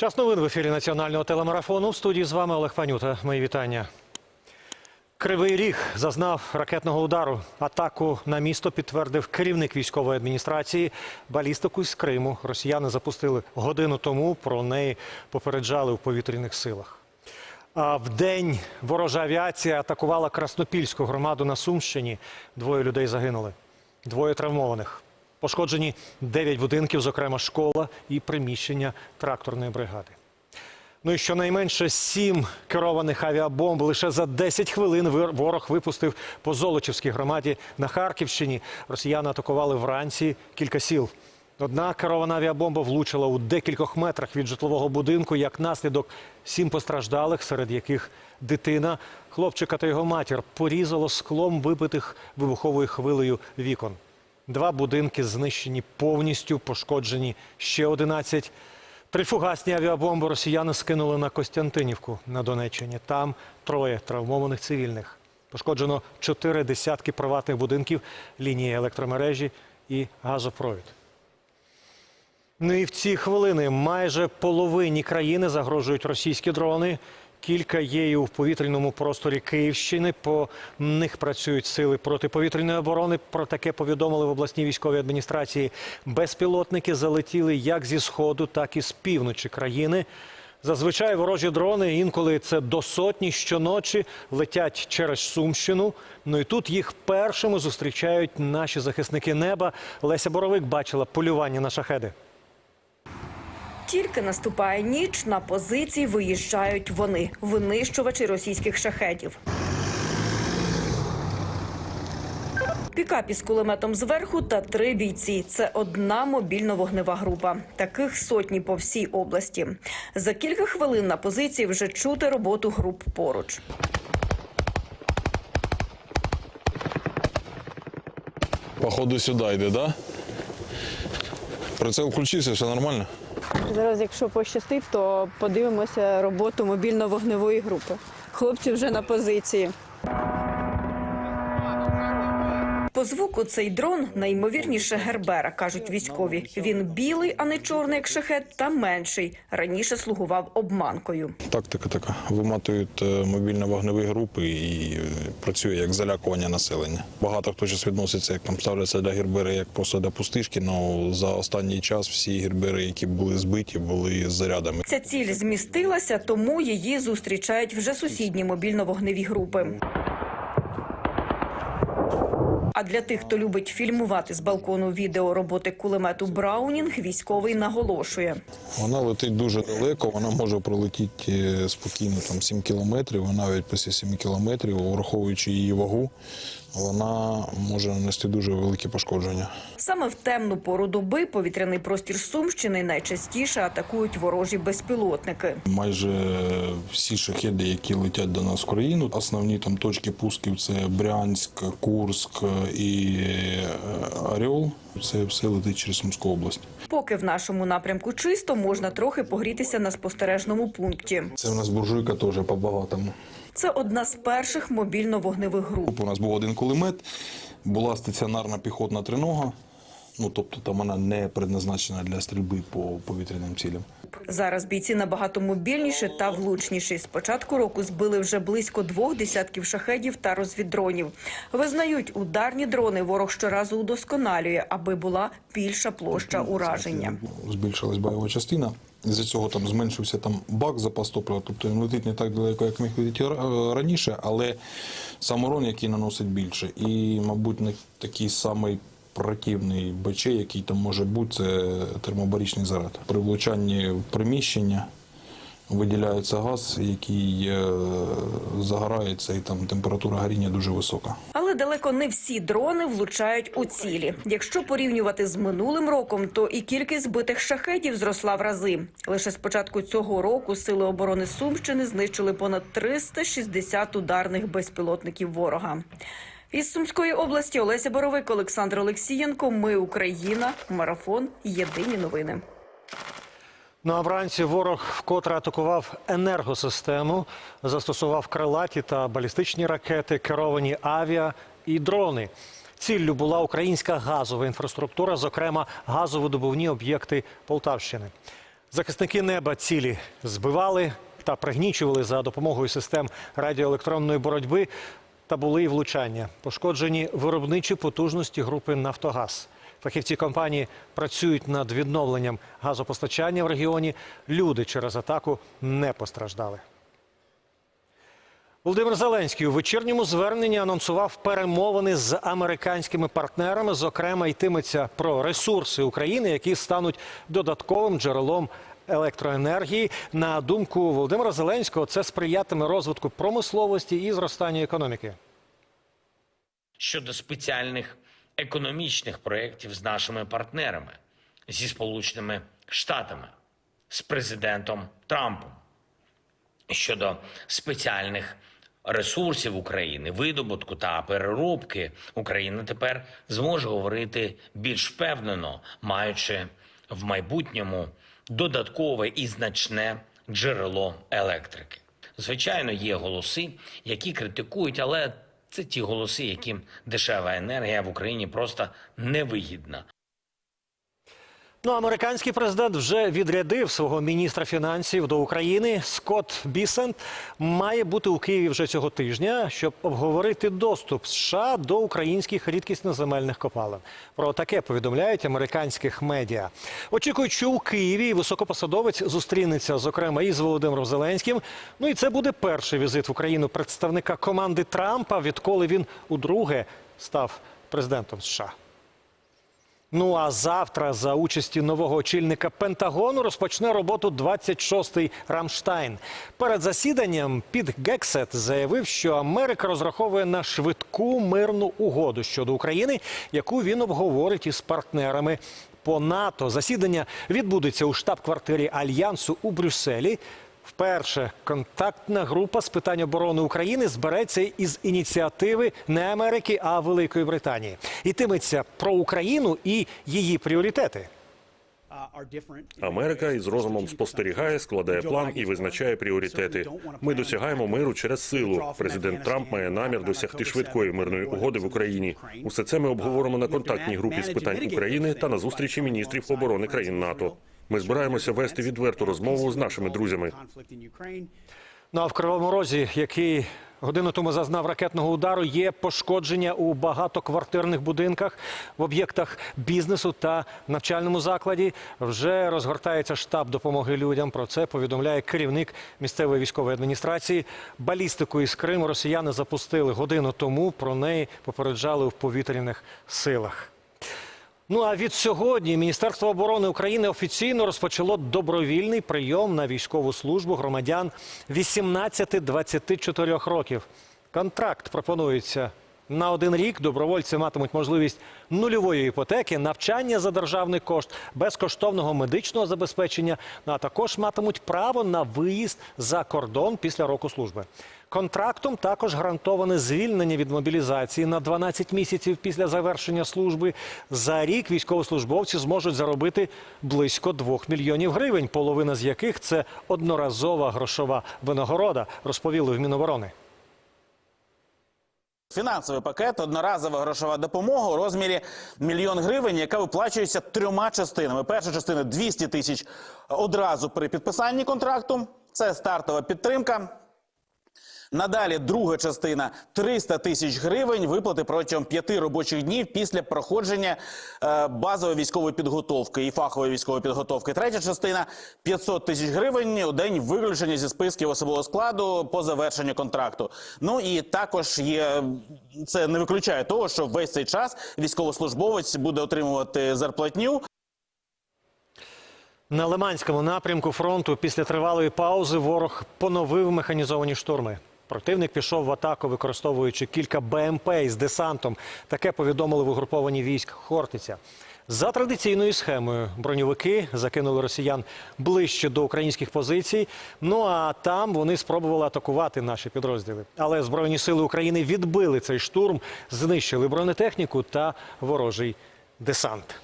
Час новин в ефірі національного телемарафону. В студії з вами Олег Панюта. Мої вітання. Кривий ріг зазнав ракетного удару. Атаку на місто підтвердив керівник військової адміністрації. Балістику з Криму росіяни запустили годину тому. Про неї попереджали у повітряних силах. А в день ворожа авіація атакувала Краснопільську громаду на Сумщині. Двоє людей загинули, двоє травмованих. Пошкоджені 9 будинків, зокрема школа і приміщення тракторної бригади. Ну і щонайменше сім керованих авіабомб лише за 10 хвилин ворог випустив по Золочівській громаді на Харківщині. Росіяни атакували вранці кілька сіл. Одна керована авіабомба влучила у декількох метрах від житлового будинку. Як наслідок, сім постраждалих, серед яких дитина, хлопчика та його матір порізало склом вибитих вибуховою хвилею вікон. Два будинки знищені повністю, пошкоджені ще 11. Три фугасні авіабомби росіяни скинули на Костянтинівку на Донеччині. Там троє травмованих цивільних. Пошкоджено чотири десятки приватних будинків, лінії електромережі і газопровід. Ну і в ці хвилини майже половині країни загрожують російські дрони. Кілька є і у повітряному просторі Київщини. По них працюють сили протиповітряної оборони. Про таке повідомили в обласній військовій адміністрації. Безпілотники залетіли як зі сходу, так і з півночі країни. Зазвичай ворожі дрони, інколи це до сотні щоночі, летять через Сумщину. Ну і тут їх першими зустрічають наші захисники неба. Леся Боровик бачила полювання на шахеди. Тільки наступає ніч, на позиції виїжджають вони, винищувачі російських шахедів. Пікап із кулеметом зверху та три бійці. Це одна мобільно-вогнева група. Таких сотні по всій області. За кілька хвилин на позиції вже чути роботу груп поруч. Походу сюди йде, да? Прицел включився, все нормально? Зараз, якщо пощастить, то подивимося роботу мобільно-вогневої групи. Хлопці вже на позиції. По звуку цей дрон найімовірніше Гербера, кажуть військові. Він білий, а не чорний, як шахет, та менший. Раніше слугував обманкою. Тактика така. Виматують е, мобільно-вогневі групи і е, працює як залякування населення. Багато хто зараз відноситься, як там ставляться для гербери, як просто для пустишки. але за останній час всі гербери, які були збиті, були з зарядами. Ця ціль змістилася, тому її зустрічають вже сусідні мобільно-вогневі групи. А для тих, хто любить фільмувати з балкону відео роботи кулемету Браунінг, військовий наголошує. Вона летить дуже далеко, вона може пролетіти е, спокійно там 7 кілометрів, а навіть після 7 кілометрів, враховуючи її вагу, вона може нанести дуже великі пошкодження. Саме в темну пору доби повітряний простір Сумщини найчастіше атакують ворожі безпілотники. Майже всі шахеди, які летять до нас в країну, основні там точки пусків це Брянськ, Курськ і е, Орел. Це все летить через Сумську область. Поки в нашому напрямку чисто, можна трохи погрітися на спостережному пункті. Це у нас буржуйка теж по багатому. Це одна з перших мобільно-вогневих груп. У нас був один кулемет, була стаціонарна піхотна тринога. Ну тобто там вона не предназначена для стрільби по повітряним цілям. Зараз бійці набагато мобільніші та влучніші. З початку року збили вже близько двох десятків шахедів та розвіддронів. Визнають, ударні дрони ворог щоразу удосконалює, аби була більша площа ураження. Збільшилась бойова частина. З-за цього там зменшився там бак запас топлива, тобто він летить не так далеко, як міг летіти раніше, але сам урон, який наносить більше. І, мабуть, не такий самий противний БЧ, який там може бути, це термобарічний заряд. При влучанні в приміщення виділяється газ, який е, загорається, і там температура горіння дуже висока. Але далеко не всі дрони влучають у цілі. Якщо порівнювати з минулим роком, то і кількість збитих шахедів зросла в рази. Лише з початку цього року сили оборони Сумщини знищили понад 360 ударних безпілотників ворога. Із Сумської області Олеся Боровик, Олександр Олексієнко. Ми Україна. Марафон. Єдині новини. Ну а вранці ворог вкотре атакував енергосистему, застосував крилаті та балістичні ракети, керовані авіа і дрони. Ціллю була українська газова інфраструктура, зокрема газовидобувні об'єкти Полтавщини. Захисники неба цілі збивали та пригнічували за допомогою систем радіоелектронної боротьби. Та були і влучання. Пошкоджені виробничі потужності групи Нафтогаз. Фахівці компанії працюють над відновленням газопостачання в регіоні. Люди через атаку не постраждали. Володимир Зеленський у вечірньому зверненні анонсував перемовини з американськими партнерами. Зокрема, йтиметься про ресурси України, які стануть додатковим джерелом електроенергії. На думку Володимира Зеленського, це сприятиме розвитку промисловості і зростанню економіки. щодо спеціальних економічних проєктів з нашими партнерами зі Сполученими Штатами, з президентом Трампом щодо спеціальних ресурсів України, видобутку та переробки, Україна тепер зможе говорити більш впевнено, маючи в майбутньому додаткове і значне джерело електрики. Звичайно, є голоси, які критикують, але це ті голоси, яким дешева енергія в Україні просто невигідна. Ну, американський президент вже відрядив свого міністра фінансів до України. Скотт Бісент має бути у Києві вже цього тижня, щоб обговорити доступ США до українських рідкісноземельних копалин. Про таке повідомляють американських медіа. Очікують, що у Києві високопосадовець зустрінеться, зокрема, із Володимиром Зеленським. Ну і це буде перший візит в Україну представника команди Трампа, відколи він удруге став президентом США. Ну а завтра за участі нового очільника Пентагону розпочне роботу 26-й Рамштайн. Перед засіданням Піт Гексет заявив, що Америка розраховує на швидку мирну угоду щодо України, яку він обговорить із партнерами. По НАТО засідання відбудеться у штаб-квартирі альянсу у Брюсселі. Вперше контактна група з питань оборони України збереться із ініціативи не Америки, а Великої Британії. Йтиметься про Україну і її пріоритети. Америка із розумом спостерігає, складає план і визначає пріоритети. Ми досягаємо миру через силу. Президент Трамп має намір досягти швидкої мирної угоди в Україні. Усе це ми обговоримо на контактній групі з питань України та на зустрічі міністрів оборони країн НАТО. Ми збираємося вести відверту розмову з нашими друзями. Ну а в Кривому Розі, який годину тому зазнав ракетного удару, є пошкодження у багатоквартирних будинках, в об'єктах бізнесу та навчальному закладі. Вже розгортається штаб допомоги людям. Про це повідомляє керівник місцевої військової адміністрації. Балістику із Криму росіяни запустили годину тому. Про неї попереджали в повітряних силах. Ну а від сьогодні Міністерство оборони України офіційно розпочало добровільний прийом на військову службу громадян 18-24 років. Контракт пропонується на один рік. Добровольці матимуть можливість нульової іпотеки, навчання за державний кошт, безкоштовного медичного забезпечення, ну, а також матимуть право на виїзд за кордон після року служби. Контрактом також гарантоване звільнення від мобілізації на 12 місяців після завершення служби. За рік військовослужбовці зможуть заробити близько 2 мільйонів гривень, половина з яких це одноразова грошова винагорода, розповіли в Міноборони. Фінансовий пакет, одноразова грошова допомога у розмірі мільйон гривень, яка виплачується трьома частинами. Перша частина 200 тисяч одразу при підписанні контракту. Це стартова підтримка. Надалі друга частина 300 тисяч гривень виплати протягом п'яти робочих днів після проходження е, базової військової підготовки і фахової військової підготовки. Третя частина 500 тисяч гривень у день виключення зі списків особового складу по завершенню контракту. Ну і також є це не виключає того, що весь цей час військовослужбовець буде отримувати зарплатню. На Лиманському напрямку фронту після тривалої паузи ворог поновив механізовані штурми. Противник пішов в атаку, використовуючи кілька БМП із десантом. Таке повідомили в угрупованні військ Хортиця. За традиційною схемою броньовики закинули росіян ближче до українських позицій. Ну а там вони спробували атакувати наші підрозділи. Але Збройні сили України відбили цей штурм, знищили бронетехніку та ворожий десант.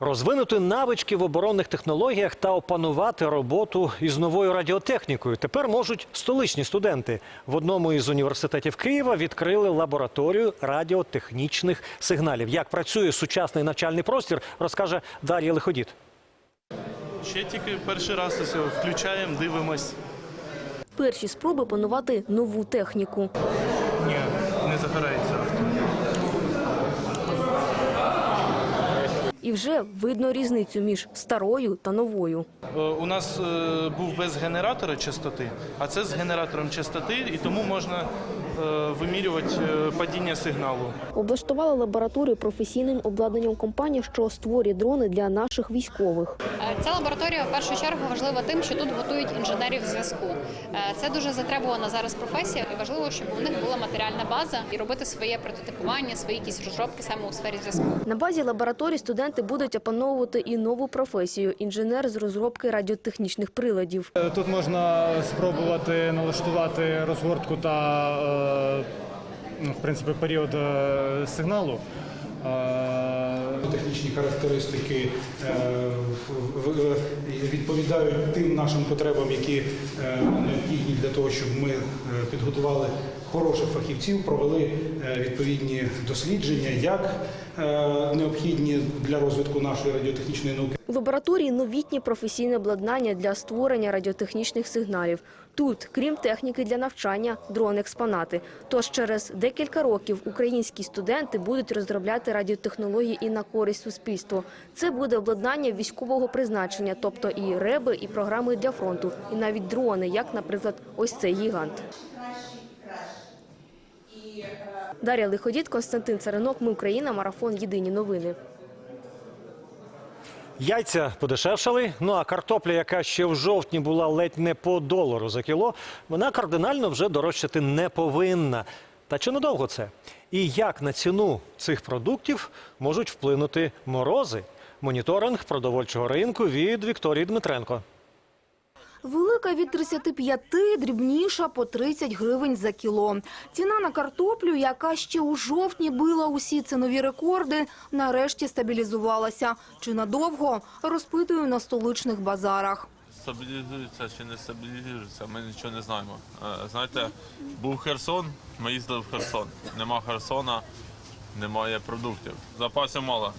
Розвинути навички в оборонних технологіях та опанувати роботу із новою радіотехнікою тепер можуть столичні студенти. В одному із університетів Києва відкрили лабораторію радіотехнічних сигналів. Як працює сучасний навчальний простір, розкаже Дар'я Лиходіт. Ще тільки перший раз ось включаємо, дивимось. Перші спроби панувати нову техніку. Ні, не загорається. І вже видно різницю між старою та новою. Е, У нас е, був без генератора частоти, а це з генератором частоти, і тому можна е, вимірювати падіння сигналу. Облаштували лабораторію професійним обладнанням компанії, що створює дрони для наших військових. Ця лабораторія в першу чергу важлива тим, що тут готують інженерів зв'язку. Це дуже затребувана зараз професія, і важливо, щоб у них була матеріальна база і робити своє прототипування, свої якісь розробки саме у сфері зв'язку. На базі лабораторії студенти будуть опановувати і нову професію інженер з розробки радіотехнічних приладів. Тут можна спробувати налаштувати розгортку та е, ну, в принципі період е, сигналу. Технічні характеристики е, в- в- в- відповідають тим нашим потребам, які е, необхідні для того, щоб ми е, підготували хороших фахівців, провели відповідні дослідження, як необхідні для розвитку нашої радіотехнічної науки. У лабораторії новітнє професійне обладнання для створення радіотехнічних сигналів. Тут, крім техніки для навчання, дрон-експонати. Тож через декілька років українські студенти будуть розробляти радіотехнології і на користь суспільству. Це буде обладнання військового призначення, тобто і реби, і програми для фронту, і навіть дрони, як, наприклад, ось цей гігант. Дар'я Лиходіт, Константин Царинок. Ми Україна. Марафон. Єдині новини. Яйця подешевшали. Ну а картопля, яка ще в жовтні була ледь не по долару за кіло, вона кардинально вже дорожчати не повинна. Та чи надовго це? І як на ціну цих продуктів можуть вплинути морози? Моніторинг продовольчого ринку від Вікторії Дмитренко. Велика від 35, дрібніша по 30 гривень за кіло. Ціна на картоплю, яка ще у жовтні била усі цінові рекорди, нарешті стабілізувалася. Чи надовго? Розпитую на столичних базарах. Стабілізується чи не стабілізується, ми нічого не знаємо. Е, Знаєте, був Херсон, ми їздили в Херсон. Нема Херсона, немає продуктів. Запасів мало.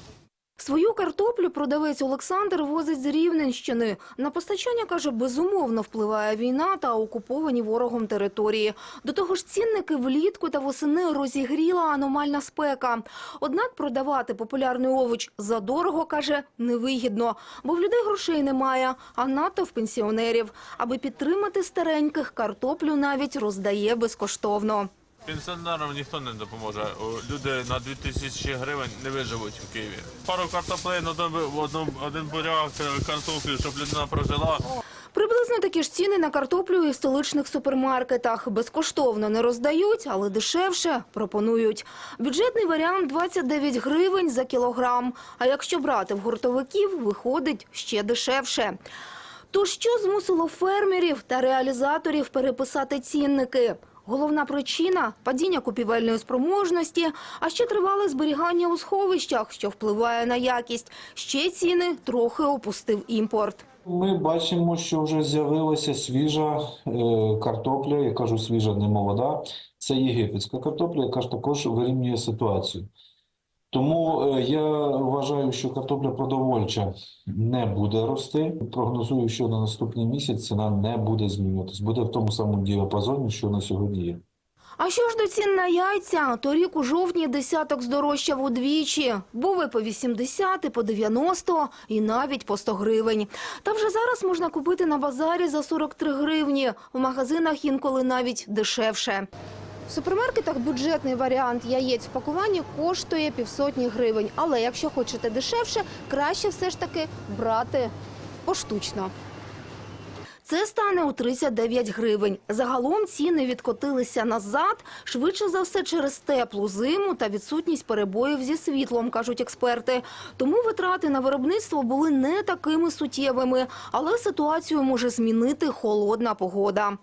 Свою картоплю продавець Олександр возить з Рівненщини. На постачання, каже, безумовно впливає війна та окуповані ворогом території. До того ж, цінники влітку та восени розігріла аномальна спека. Однак продавати популярний овоч задорого, каже, невигідно, бо в людей грошей немає, а надто в пенсіонерів. Аби підтримати стареньких, картоплю навіть роздає безкоштовно. Пенсіонерам ніхто не допоможе. Люди на 2000 гривень не виживуть в Києві. Пару картоплин, один, один, один буряк е, картоплі, щоб людина прожила. Приблизно такі ж ціни на картоплю і в столичних супермаркетах. Безкоштовно не роздають, але дешевше пропонують. Бюджетний варіант – 29 гривень за кілограм. А якщо брати в гуртовиків, виходить ще дешевше. То що змусило фермерів та реалізаторів переписати цінники? Головна причина – падіння купівельної спроможності, а ще тривале зберігання у сховищах, що впливає на якість. Ще ціни трохи опустив імпорт. Ми бачимо, що вже з'явилася свіжа е, картопля, я кажу свіжа, не молода. Це єгипетська картопля, яка ж також вирівнює ситуацію. Тому е, я вважаю, що картопля продовольча не буде рости. Прогнозую, що на наступний місяць ціна не буде змінюватись. Буде в тому самому діапазоні, що на сьогодні є. А що ж до цін на яйця? Торік у жовтні десяток здорожчав удвічі. Був і по 80, і по 90, і навіть по 100 гривень. Та вже зараз можна купити на базарі за 43 гривні. В магазинах інколи навіть дешевше. В супермаркетах бюджетний варіант яєць в пакуванні коштує півсотні гривень. Але якщо хочете дешевше, краще все ж таки брати поштучно. Це стане у 39 гривень. Загалом ціни відкотилися назад, швидше за все через теплу зиму та відсутність перебоїв зі світлом, кажуть експерти. Тому витрати на виробництво були не такими суттєвими, але ситуацію може змінити холодна погода.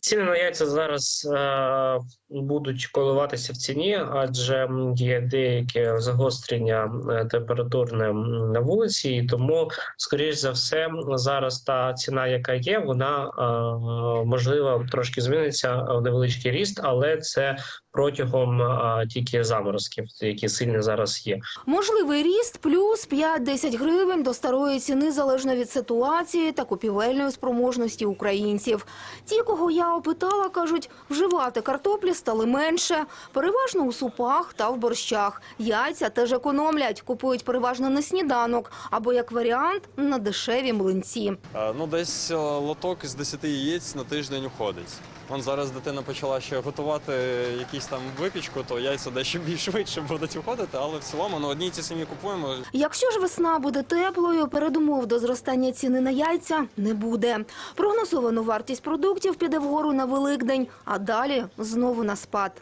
Ціни на яйця зараз е, будуть коливатися в ціні, адже є деяке загострення е, температурне на вулиці, і тому, скоріш за все, зараз та ціна, яка є, вона е, можливо трошки зміниться в невеличкий ріст, але це протягом е, тільки заморозків, які сильні зараз є. Можливий ріст плюс 5-10 гривень до старої ціни залежно від ситуації та купівельної спроможності українців. Ті, кого я опитала, кажуть, вживати картоплі стали менше, переважно у супах та в борщах. Яйця теж економлять, купують переважно на сніданок або як варіант на дешеві млинці. Ну, десь е, лоток з 10 яєць на тиждень уходить. Вон зараз дитина почала ще готувати якісь там випічку, то яйця дещо більш швидше будуть уходити, але в цілому ну, одні ті самі купуємо. Якщо ж весна буде теплою, передумов до зростання ціни на яйця не буде. Прогнозовану вартість продуктів піде вгору на Великдень, а далі знову на спад.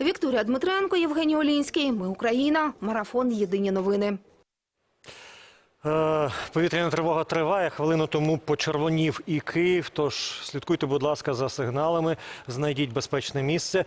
Вікторія Дмитренко, Євгеній Олінський. Ми Україна. Марафон. Єдині новини. Е, Повітряна тривога триває. Хвилину тому почервонів і Київ. Тож слідкуйте, будь ласка, за сигналами. Знайдіть безпечне місце.